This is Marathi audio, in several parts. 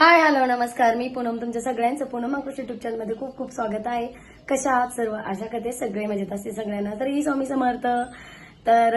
हाय हॅलो नमस्कार. मी पूनम तुमच्या सगळ्यांचं पूनम कृषी युट्यूब चॅनलमध्ये खूप खूप स्वागत आहे. कशा आहात सर्व? आशा करते सगळे मजेत असते सगळ्यांना. तर ही स्वामी समर्थ. तर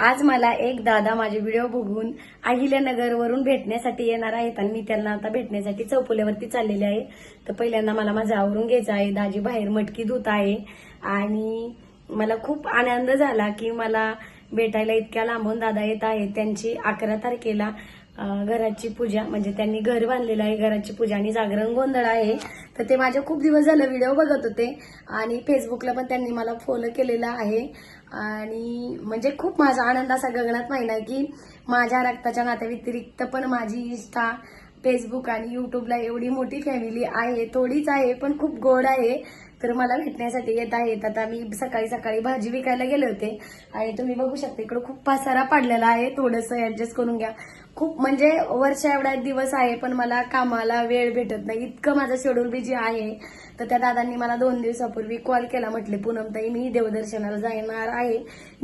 आज मला एक दादा माझे व्हिडिओ बघून अहिल्यानगरवरून भेटण्यासाठी येणार आहेत आणि मी त्यांना आता भेटण्यासाठी चौपुल्यावरती चाललेले आहे. तर पहिल्यांदा मला माझं आवरून घ्यायचं आहे. दाजी बाहेर मटकी धुत आहे. आणि मला खूप आनंद झाला की मला भेटायला इतक्या लांबून दादा येत आहेत. त्यांची अकरा तारखेला घराची पूजा म्हणजे त्यांनी घर बांधलेलं आहे घराची पूजा. आणि जागरण गोंधळ आहे. तर ते माझे खूप दिवस झालं व्हिडिओ बघत होते. आणि फेसबुकला पण त्यांनी मला फॉलो केलेला आहे. आणि म्हणजे खूप माझा आनंद असा गगनात माहिला की माझ्या रक्ताच्या नात्याव्यतिरिक्त पण माझी इन्स्टा फेसबुक आणि युट्यूबला एवढी मोठी फॅमिली आहे थोडीच आहे पण खूप गोड आहे. तर मला भेटण्यासाठी येत आहेत आता मी सकाळी सकाळी भाजी विकायला गेले होते. आणि तुम्ही बघू शकता इकडे खूप पसारा पाडलेला आहे. थोडंसं ऍडजस्ट करून घ्या. खूप म्हणजे वर्षा एवढा दिवस आहे पण मला कामाला वेळ भेटत नाही. इतकं माझं शेड्यूल बिझी आहे. तर त्या दादांनी मला दोन दिवसापूर्वी कॉल केला म्हटले पूनमताई मी देवदर्शनाला जाणार आहे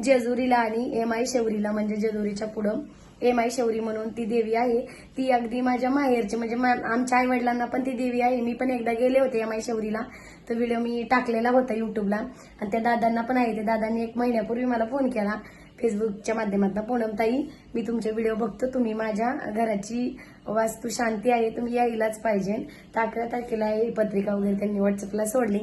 जेजुरीला आणि एम आय शेवरीला म्हणजे जेजुरीच्या पुढं. एम आय शौरी म्हणून ती देवी आहे. ती अगदी माझ्या माहेरची म्हणजे आमच्या आई वडिलांना पण ती देवी आहे. मी पण एकदा गेले होते एम आय शौरीला. तर व्हिडिओ मी टाकलेला होता युट्यूबला आणि त्या दादांना पण आहे. त्या दादांनी एक महिन्यापूर्वी मला फोन केला. फेसबुकच्या माध्यमातून पूनमताई मी तुमचे व्हिडिओ बघतो. तुम्ही माझ्या घराची वास्तू शांती आहे तुम्ही यायलाच पाहिजे. तर अकरा तारखेला ही पत्रिका वगैरे त्यांनी व्हॉट्सअपला सोडली.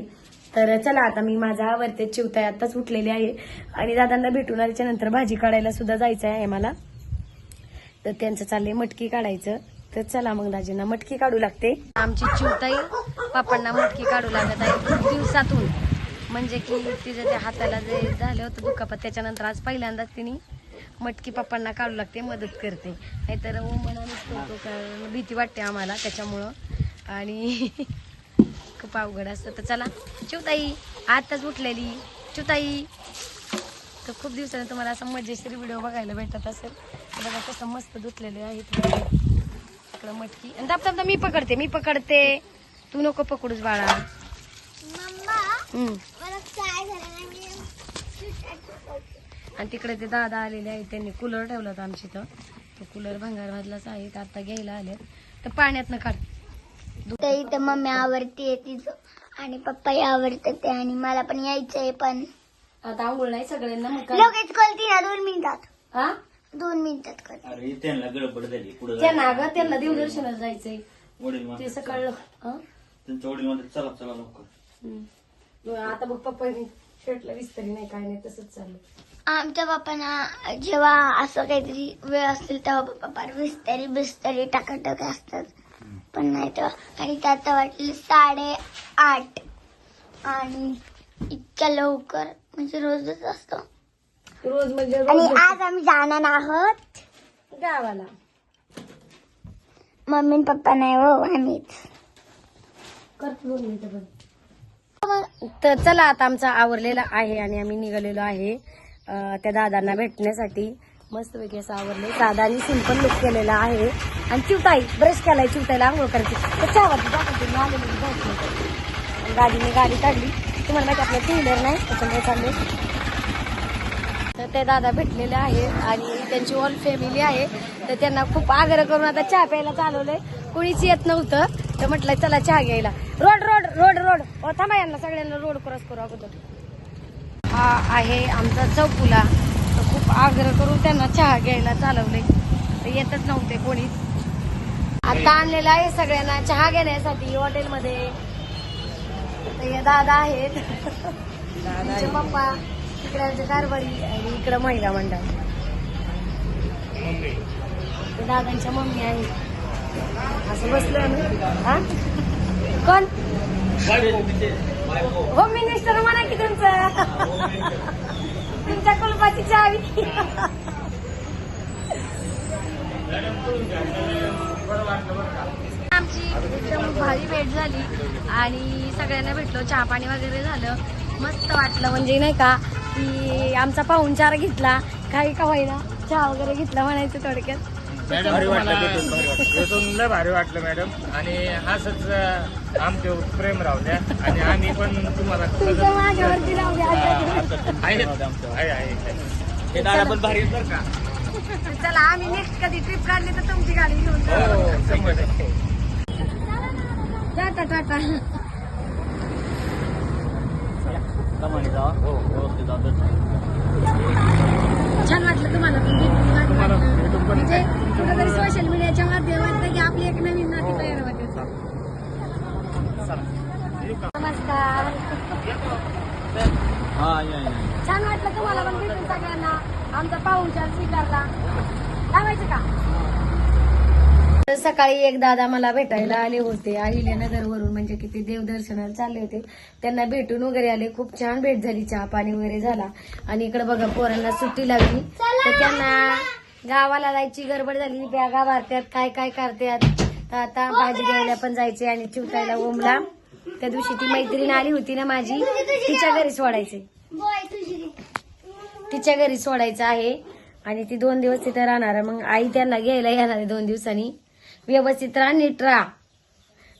तर चला आता मी माझा आवडते चिवताय आताच उठलेली आहे. आणि दादांना भेटून आल्याच्यानंतर भाजी काढायला सुद्धा जायचं आहे मला. तर त्यांचं चाललंय मटकी काढायचं. तर चला मग दाजींना मटकी काढू लागते. आमची चिवताई पापांना मटकी काढू लागत आहे खूप दिवसातून. म्हणजे की तिच्या त्या हाताला जे झालं होतं दुखापत त्याच्यानंतर आज पहिल्यांदाच तिने मटकी पप्पांना काढू लागते मदत करते. नाहीतर ओमनानेच करतो कारण भीती वाटते आम्हाला त्याच्यामुळं. आणि खूप अवघड असतं. तर चला चिवताई आताच उठलेली. चिवताई तर खूप दिवसाने तुम्हाला असं मजेशीर व्हिडिओ बघायला भेटत असेल. बघा कसं मस्त धुतलेले आहे इकडं मटकी. आणि दाब दाब मी पकडते मी पकडते. तू नको पकडूच बाळा हम्म. मला काय झालं नाही मी आणि तिकडे ते दादा आलेले आहेत त्यांनी कूलर ठेवला होता आमच्या इथं. तो कूलर भंगार भाजलाच आहे तर आता घ्यायला आले तर पाण्यात काढ. तर इथं मम्मी आवडते तिचं आणि पप्पा आवडते ते आणि मला पण यायचंय पण. आता आंघोळ नाही सगळ्यांना? लगेच कळती ना दोन मिनिटात. हा? दोन मिनिटात कळते अरे त्यांना गडबड झाली पुढे त्यांना अगं त्यांना देवदर्शनाला जायचंय. वडील ते म्हणतात सकाळ हा? त्यांचं वडील म्हणतात चला चला लवकर. आता बघ पप्पा शर्टला विस्तरी नाही काय नाही तसंच चाललं आमच्या पप्पांना जेव्हा असं काहीतरी वेळ असेल तेव्हा पप्पा बिस्तरी बिस्तरी टाकाटक असतात. पण नाही तेव्हा आणि त्यात वाटले साडे आठ. आणि इतक्या लवकर म्हणजे रोजच असतो. रोज म्हणजे आणि रोज आज आम्ही जाणार आहोत गावाला. मम्मी आणि पप्पा नाही हो आम्हीच. करतो दोन मिनिटं तर चला आता आमचा आवरलेला आहे आणि आम्ही निघालेलो आहे त्या दादांना भेटण्यासाठी. मस्तपैकी असं आवरले दादानी सिंपल लुक केलेला आहे. आणि चिवताई ब्रश केलाय चिवताईला आंघोळ करायची तर चहावरती दाखवते आलेली गाडीने गाडी काढली. तुम्हाला माहिती आपलं टू व्हीलर नाही. त्याच्यामुळे चालले तर ते दादा भेटलेले आहे आणि त्यांची ऑल फॅमिली आहे. तर त्यांना खूप आग्रह करून आता चहा प्यायला चालवलंय. कोणीच येत नव्हतं. तर म्हटलं चला चहा घ्यायला. Road road road road. ओ थांबा यांना सगळ्यांना रोड क्रॉस करू अगोदर. हा आहे आमचा चौकुला. तर खूप आग्रह करून त्यांना चहा घ्यायला चालवले तर येतच नव्हते कोणीच. आता आणलेलं आहे सगळ्यांना चहा घेण्यासाठी हॉटेलमध्ये. तर हे दादा आहेत. आमचे पप्पा तिकडे कारभारी आणि इकडं महिला मंडळ. ते दादांच्या मम्मी आहे असं बसलो आम्ही हा? कोण? होम मिनिस्टर म्हणा की तुमचं. तुमच्या कुलपाची चावी. आमची एकदम भारी भेट झाली आणि सगळ्यांना भेटलो. चहा पाणी वगैरे झालं. मस्त वाटलं म्हणजे नाही का की आमचा पाहुणचार घेतला. काही का होईना चहा वगैरे घेतला म्हणायचं थोडक्यात. भारी वाटलं भेटून भारी वाटलं. भेटून लय भारी वाटलं मॅडम. आणि असंच अं, आमच्यावर प्रेम राहू द्या. आणि आम्ही पण तुम्हाला तुमच्या माझ्यावरती राहू द्या. आहे. आहे आहे हे दादा पण भारी आहेत बरं का? चला आम्ही नेक्स्ट कधी ट्रिप काढली तर तुमची गाडी घेऊन जाऊ. हो शंभर टक्के. टाटा टाटा कमानी जावा. हो व्यवस्थित जातो छान वाटलं तुम्हाला. पण भेटून वाटलं. म्हणजे कुठेतरी सोशल मीडियाच्या माध्यमातून की आपली एक नवीन नाती तयार होते नमस्कार. हा छान वाटलं तुम्हाला पण भेटून सगळ्यांना. आमचा पाहुणचार स्वीकारला. लावायचं का? तर सकाळी एक दादा मला भेटायला आले होते. अहिल्यानगर वरून म्हणजे किती देवदर्शनाला चालले होते. त्यांना भेटून वगैरे आले. खूप छान भेट झाली. चहा पाणी वगैरे झाला. आणि इकडे बघा पोरांना सुट्टी लागली. तर त्यांना गावाला जायची गडबड झाली. बॅगा मारतात काय काय करतात? तर आता भाजी घ्यायला पण जायचे आणि चिवतायला ओमला. त्या दिवशी ती मैत्रीण आली होती ना माझी. तिच्या घरी सोडायचे. तिच्या घरी सोडायचं आहे. आणि ती दोन दिवस तिथे राहणार मग आई त्यांना घ्यायला येणार आहे दोन दिवसांनी. व्यवस्थित राहा नीट राहा.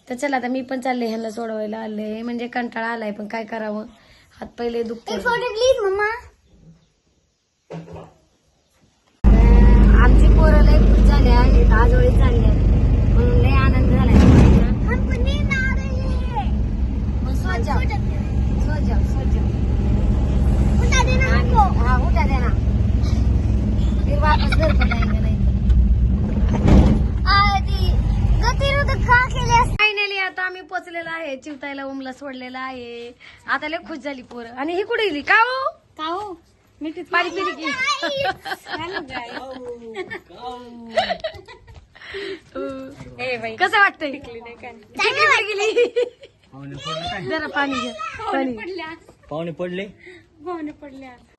तर चला आता मी पण चालले ह्यांना सोडवायला. आले म्हणजे कंटाळा आलाय पण काय करावं? हात पहिले दुखते फोटो प्लीज मम्मा आमची पोरं लय खुश झाले आहेत. आजोळी झाली आहेत म्हणून लय आनंद झालाय कंपनी नारळी मग स्वच्छ स्वच्छ स्वच्छ उठा दे ना आणि- हा उठा द्या ना फिर वापस घर पण जाएंगे नाही आधी गतिरोधक का केले असते फायनली आता आम्ही पोचलेलो आहे चिवताईला उमला सोडलेला आहे. आता लय खुश झाली पोरं. आणि ही कुठे गेली? का हो? का हो? मिठीत पाणी पिली की. कसं वाटतंय? गेली? जरा पाणी घ्या. पाणी. पाहुणे पडले?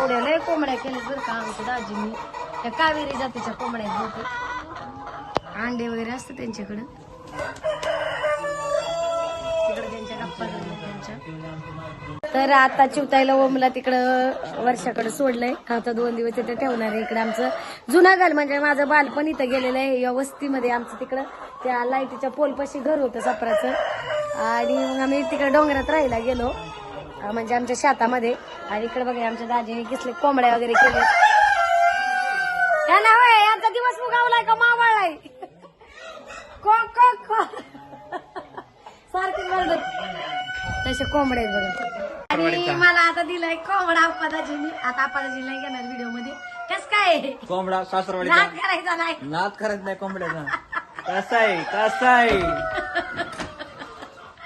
एवढ्या लय कोंबड्या केल्या बरं का आमच्या दाजींनी. त्या कावेरी जातीच्या कोंबड्या अंडे वगैरे असतात त्यांच्याकडं. त्यांच्या तर आता चिवताईला ओमला तिकडं वर्षाकडे सोडलंय. आता दोन दिवस इथे ठेवणार आहे. इकडे आमचं जुना म्हणजे माझं बालपण इथं गेलेलं आहे. या वस्तीमध्ये आमचं तिकडं त्या लाईटीच्या पोलपाशी घर होतं सापराचं. आणि मग आम्ही तिकडे डोंगरात राहायला गेलो. म्हणजे आमच्या शेतामध्ये. आणि इकडे बघा आमच्या दाजीने किसले कोंबड्या वगैरे केले. त्यांना होय यांचा दिवस उगावलाय का मावळलाय? को को को. तसे कोंबडे आहेत बघा आणि मला आता दिलाय कोंबडा आप्पादाजीनी आता नाही घेणार व्हिडिओमध्ये कस काय? कोंबडा नाद सासरवाडीचा करायचा नाही. नाद करत नाही कोंबड्याचा. कसा आहे कसा आहे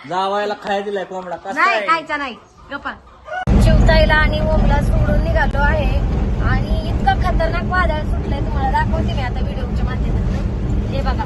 जावायला खाया दिलाय कोंबडा. कसा नाही खायचा नाही. गप्पा. शिवताईला आणि ओमला सोडून निघालो आहे. आणि इतकं खतरनाक वादळ सुटलंय तुम्हाला. दाखवते मी आता व्हिडिओच्या माध्यमातून. हे बघा.